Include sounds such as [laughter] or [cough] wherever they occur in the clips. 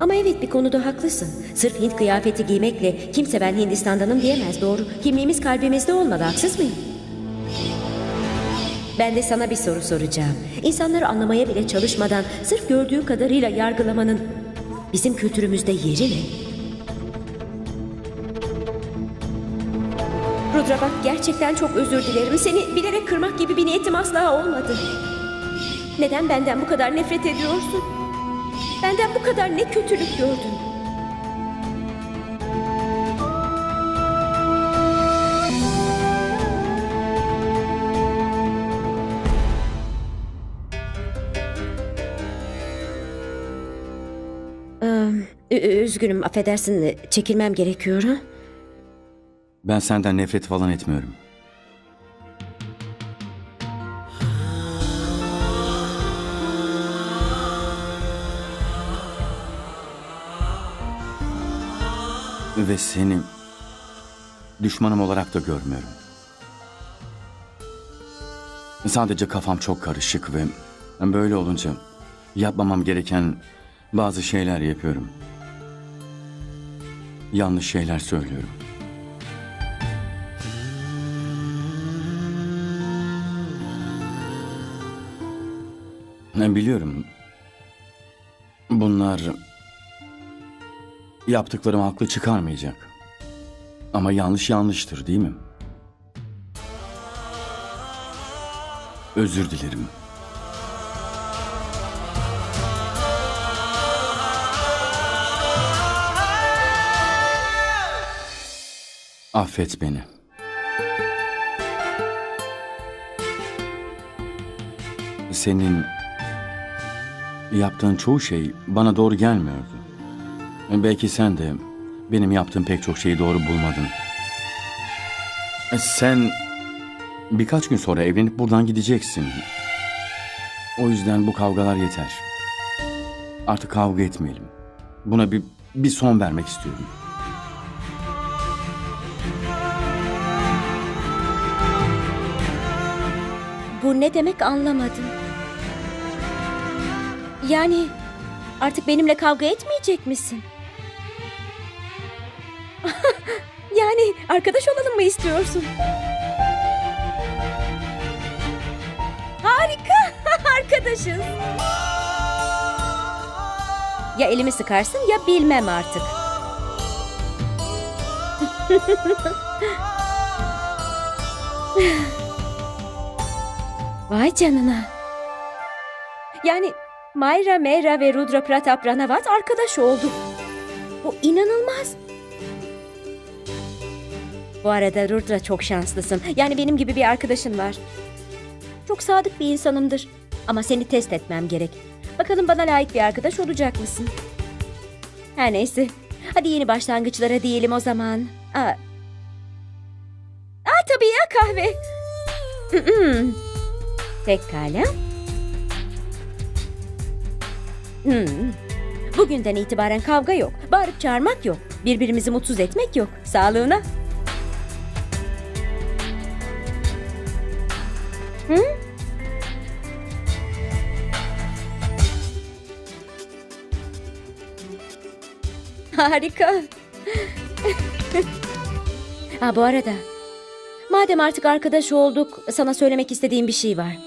Ama evet bir konuda haklısın. Sırf Hint kıyafeti giymekle kimse ben Hindistan'danım diyemez doğru. Kimliğimiz kalbimizde olmalı haksız mıyım? Ben de sana bir soru soracağım. İnsanları anlamaya bile çalışmadan sırf gördüğü kadarıyla yargılamanın bizim kültürümüzde yeri ne? Rudra bak gerçekten çok özür dilerim. Seni bilerek kırmak gibi bir niyetim asla olmadı. Neden benden bu kadar nefret ediyorsun? Benden bu kadar ne kötülük gördün? Üzgünüm affedersin çekilmem gerekiyor. Ben senden nefret falan etmiyorum. Ve seni düşmanım olarak da görmüyorum. Sadece kafam çok karışık ve böyle olunca yapmamam gereken bazı şeyler yapıyorum. Yanlış şeyler söylüyorum. Biliyorum. Bunlar yaptıklarım haklı çıkarmayacak. Ama yanlış yanlıştır değil mi? Özür dilerim. Affet beni. Senin yaptığın çoğu şey bana doğru gelmiyordu. Belki sen de benim yaptığım pek çok şeyi doğru bulmadın. Sen birkaç gün sonra evlenip buradan gideceksin. O yüzden bu kavgalar yeter. Artık kavga etmeyelim. Buna bir, bir son vermek istiyorum. Bu ne demek anlamadım. Yani artık benimle kavga etmeyecek misin? Yani arkadaş olalım mı istiyorsun? Harika, [laughs] arkadaşız. Ya elimi sıkarsın ya bilmem artık. [laughs] Vay canına. Yani Mayra, Mehra ve Rudra Pratap Ranavat arkadaş oldu. Bu inanılmaz. Bu arada Rudra çok şanslısın. Yani benim gibi bir arkadaşın var. Çok sadık bir insanımdır. Ama seni test etmem gerek. Bakalım bana layık bir arkadaş olacak mısın? Her neyse. Hadi yeni başlangıçlara diyelim o zaman. Aa, Aa tabii ya kahve. Pekala. Hmm. Bugünden itibaren kavga yok. Bağırıp çağırmak yok. Birbirimizi mutsuz etmek yok. Sağlığına. Hı? Harika. [laughs] ha bu arada. Madem artık arkadaş olduk, sana söylemek istediğim bir şey var.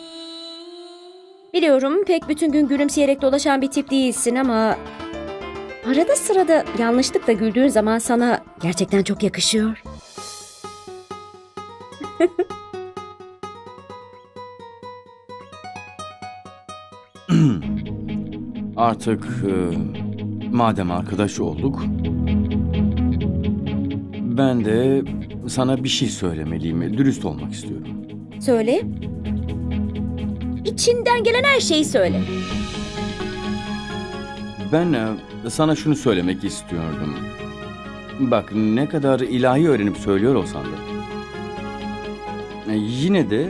Biliyorum pek bütün gün gülümseyerek dolaşan bir tip değilsin ama... Arada sırada yanlışlıkla güldüğün zaman sana gerçekten çok yakışıyor. [laughs] Artık e, madem arkadaş olduk, ben de sana bir şey söylemeliyim. Dürüst olmak istiyorum. Söyle. İçinden gelen her şeyi söyle. Ben e, sana şunu söylemek istiyordum. Bak ne kadar ilahi öğrenip söylüyor olsan da. e, Yine de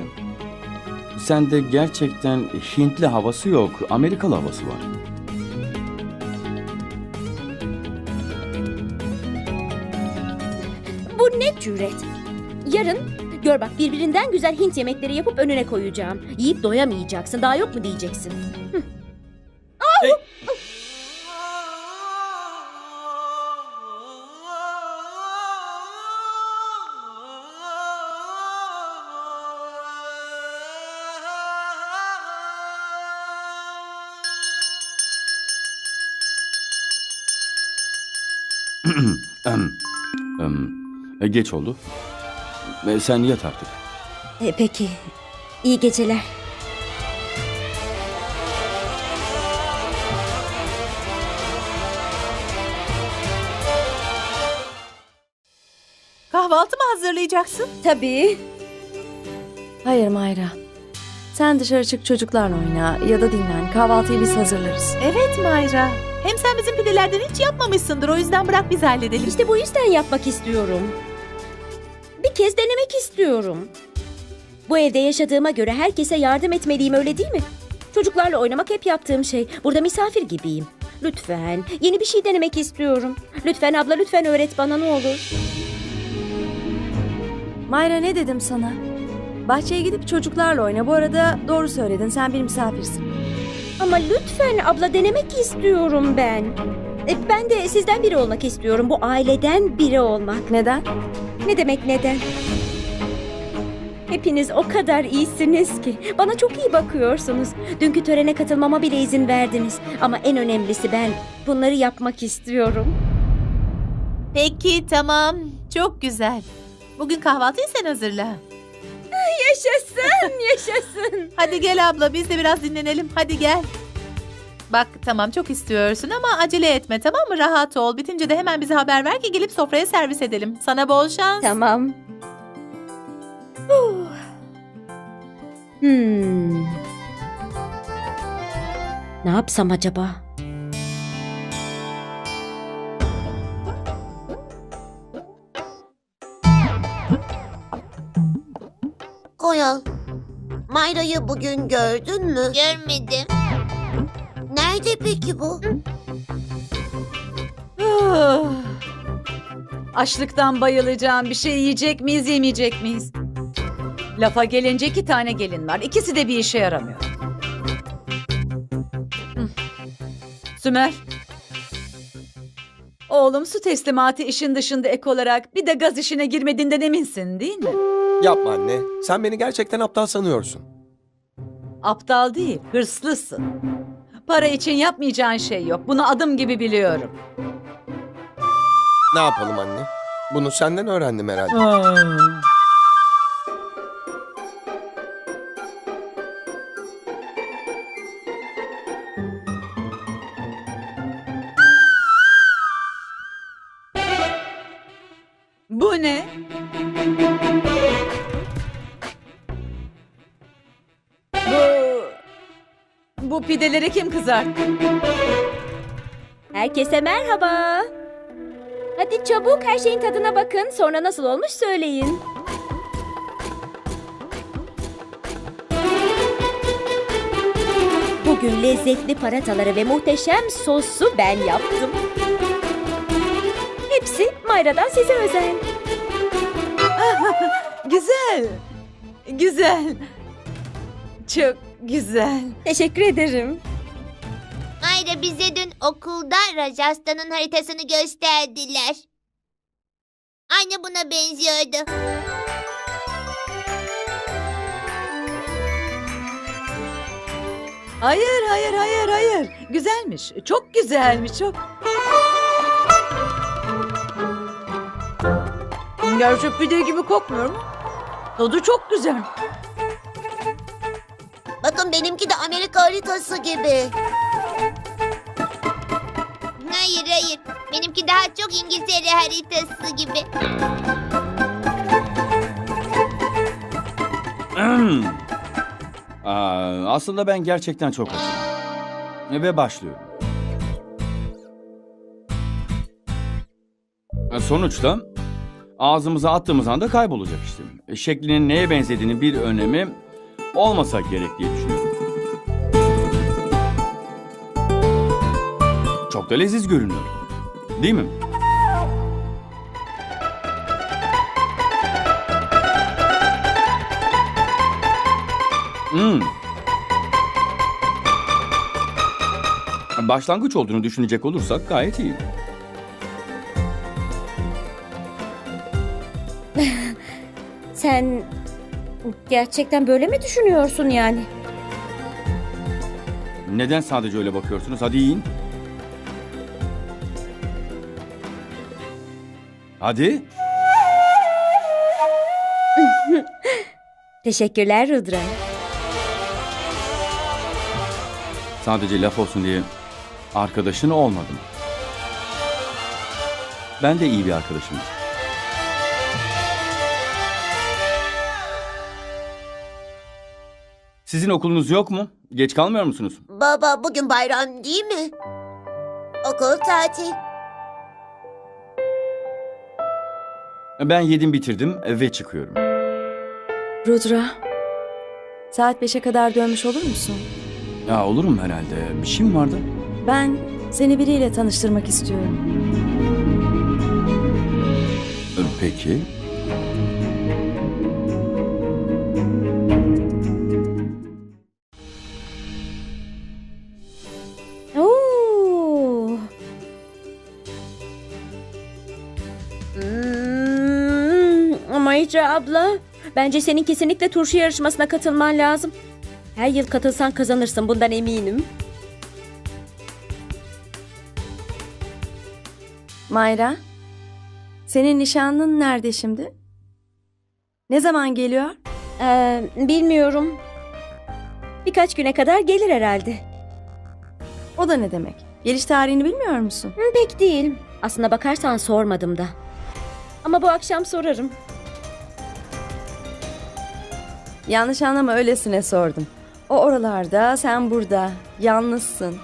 sende gerçekten Hintli havası yok, Amerikalı havası var. Cüret? Yarın gör bak birbirinden güzel Hint yemekleri yapıp önüne koyacağım. Yiyip doyamayacaksın. Daha yok mu diyeceksin. Hı. Au! Geç oldu. E, Sen yat artık. E, peki. İyi geceler. Kahvaltı mı hazırlayacaksın? Tabii. Hayır Mayra. Sen dışarı çık çocuklarla oyna ya da dinlen. Kahvaltıyı biz hazırlarız. Evet Mayra. Hem sen bizim pidelerden hiç yapmamışsındır. O yüzden bırak biz halledelim. İşte bu yüzden yapmak istiyorum. Kez denemek istiyorum. Bu evde yaşadığıma göre herkese yardım etmeliyim öyle değil mi? Çocuklarla oynamak hep yaptığım şey. Burada misafir gibiyim. Lütfen yeni bir şey denemek istiyorum. Lütfen abla lütfen öğret bana ne olur. Mayra ne dedim sana? Bahçeye gidip çocuklarla oyna. Bu arada doğru söyledin. Sen bir misafirsin. Ama lütfen abla denemek istiyorum ben. E, ben de sizden biri olmak istiyorum. Bu aileden biri olmak. Neden? Ne demek neden? Hepiniz o kadar iyisiniz ki. Bana çok iyi bakıyorsunuz. Dünkü törene katılmama bile izin verdiniz. Ama en önemlisi ben bunları yapmak istiyorum. Peki tamam. Çok güzel. Bugün kahvaltıyı sen hazırla. Yaşasın, yaşasın. Hadi gel abla biz de biraz dinlenelim. Hadi gel. Bak tamam çok istiyorsun ama acele etme tamam mı? Rahat ol. Bitince de hemen bize haber ver ki gelip sofraya servis edelim. Sana bol şans. Tamam. Huh. Hmm. Ne yapsam acaba? Koyal, Mayra'yı bugün gördün mü? Görmedim. Nerede peki bu? Açlıktan bayılacağım. Bir şey yiyecek miyiz, yemeyecek miyiz? Lafa gelince iki tane gelin var. İkisi de bir işe yaramıyor. Hı. Sümer. Oğlum su teslimatı işin dışında ek olarak bir de gaz işine girmediğinden eminsin değil mi? Yapma anne. Sen beni gerçekten aptal sanıyorsun. Aptal değil, hırslısın. Para için yapmayacağın şey yok. Bunu adım gibi biliyorum. Ne yapalım anne? Bunu senden öğrendim herhalde. Bu Bu pideleri kim kızarttı? Herkese merhaba. Hadi çabuk her şeyin tadına bakın. Sonra nasıl olmuş söyleyin. Bugün lezzetli parataları ve muhteşem sosu ben yaptım. Hepsi Mayra'dan size özel. [laughs] Güzel. Güzel. Çok güzel. Teşekkür ederim. Hayır bize dün okulda Rajasthan'ın haritasını gösterdiler. Aynı buna benziyordu. Hayır, hayır, hayır, hayır. Güzelmiş. Çok güzelmiş, çok. Gerçek pide gibi kokmuyor mu? Tadı çok güzel. Benimki de Amerika haritası gibi. Hayır hayır. Benimki daha çok İngiltere haritası gibi. Aa, aslında ben gerçekten çok açım. Ve başlıyorum. E, Sonuçta ağzımıza attığımız anda kaybolacak işte. E, Şeklinin neye benzediğinin bir önemi olmasa gerek diye düşünüyorum. Da leziz görünüyor. Değil mi? Hmm. Başlangıç olduğunu düşünecek olursak gayet iyi. [laughs] Sen gerçekten böyle mi düşünüyorsun yani? Neden sadece öyle bakıyorsunuz? Hadi yiyin. Hadi. [laughs] Teşekkürler Rudra. Sadece laf olsun diye arkadaşın olmadım. Ben de iyi bir arkadaşımdır. Sizin okulunuz yok mu? Geç kalmıyor musunuz? Baba bugün bayram değil mi? Okul tatil. Ben yedim bitirdim ve çıkıyorum. Rudra, saat 5'e kadar dönmüş olur musun? Ya olurum herhalde. Bir şey mi vardı? Ben seni biriyle tanıştırmak istiyorum. Peki. Oo. Hmm, ama Hicra abla, bence senin kesinlikle turşu yarışmasına katılman lazım. Her yıl katılsan kazanırsın bundan eminim. Mayra, senin nişanlın nerede şimdi? Ne zaman geliyor? Ee, bilmiyorum. Birkaç güne kadar gelir herhalde. O da ne demek? Geliş tarihini bilmiyor musun? Hı, Pek değil. Aslına bakarsan sormadım da. Ama bu akşam sorarım. Yanlış anlama öylesine sordum. O oralarda, sen burada. Yalnızsın.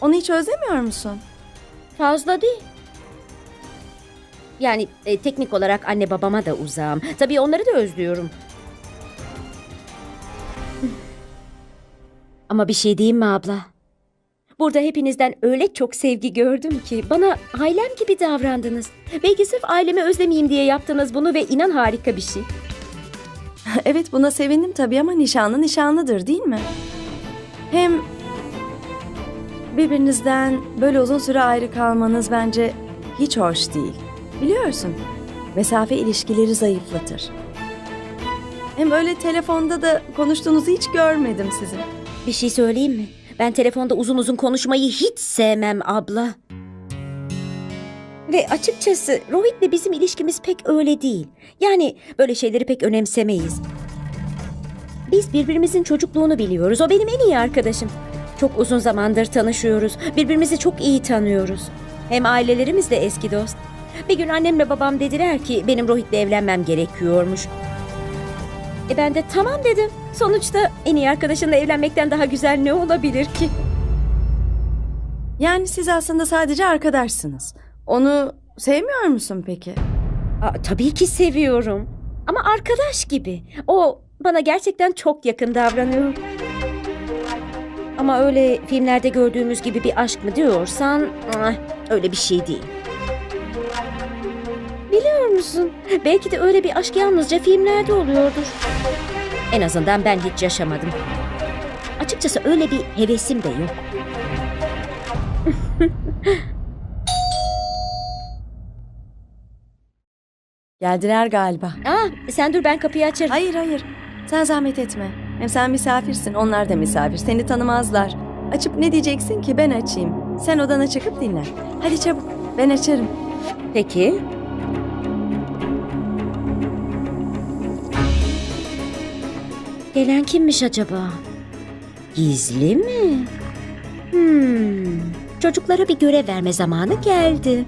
Onu hiç özlemiyor musun? Fazla değil. Yani e, teknik olarak anne babama da uzağım. Tabii onları da özlüyorum. [laughs] Ama bir şey diyeyim mi abla? Burada hepinizden öyle çok sevgi gördüm ki bana ailem gibi davrandınız. Belki sırf ailemi özlemeyeyim diye yaptınız bunu ve inan harika bir şey. [laughs] evet buna sevindim tabii ama nişanlı nişanlıdır değil mi? Hem birbirinizden böyle uzun süre ayrı kalmanız bence hiç hoş değil. Biliyorsun mesafe ilişkileri zayıflatır. Hem öyle telefonda da konuştuğunuzu hiç görmedim sizin. Bir şey söyleyeyim mi? Ben telefonda uzun uzun konuşmayı hiç sevmem abla. Ve açıkçası Rohit'le bizim ilişkimiz pek öyle değil. Yani böyle şeyleri pek önemsemeyiz. Biz birbirimizin çocukluğunu biliyoruz. O benim en iyi arkadaşım. Çok uzun zamandır tanışıyoruz. Birbirimizi çok iyi tanıyoruz. Hem ailelerimiz de eski dost. Bir gün annemle babam dediler ki benim Rohit'le evlenmem gerekiyormuş. E ben de tamam dedim. Sonuçta en iyi arkadaşınla evlenmekten daha güzel ne olabilir ki? Yani siz aslında sadece arkadaşsınız. Onu sevmiyor musun peki? Aa, tabii ki seviyorum. Ama arkadaş gibi. O bana gerçekten çok yakın davranıyor. Ama öyle filmlerde gördüğümüz gibi bir aşk mı diyorsan ah, öyle bir şey değil. Biliyor musun? Belki de öyle bir aşk yalnızca filmlerde oluyordur. En azından ben hiç yaşamadım. Açıkçası öyle bir hevesim de yok. Geldiler galiba. Aa, sen dur ben kapıyı açarım. Hayır hayır. Sen zahmet etme. Hem sen misafirsin, onlar da misafir. Seni tanımazlar. Açıp ne diyeceksin ki ben açayım. Sen odana çıkıp dinle. Hadi çabuk. Ben açarım. Peki. Gelen kimmiş acaba? Gizli mi? Hmm. Çocuklara bir görev verme zamanı geldi.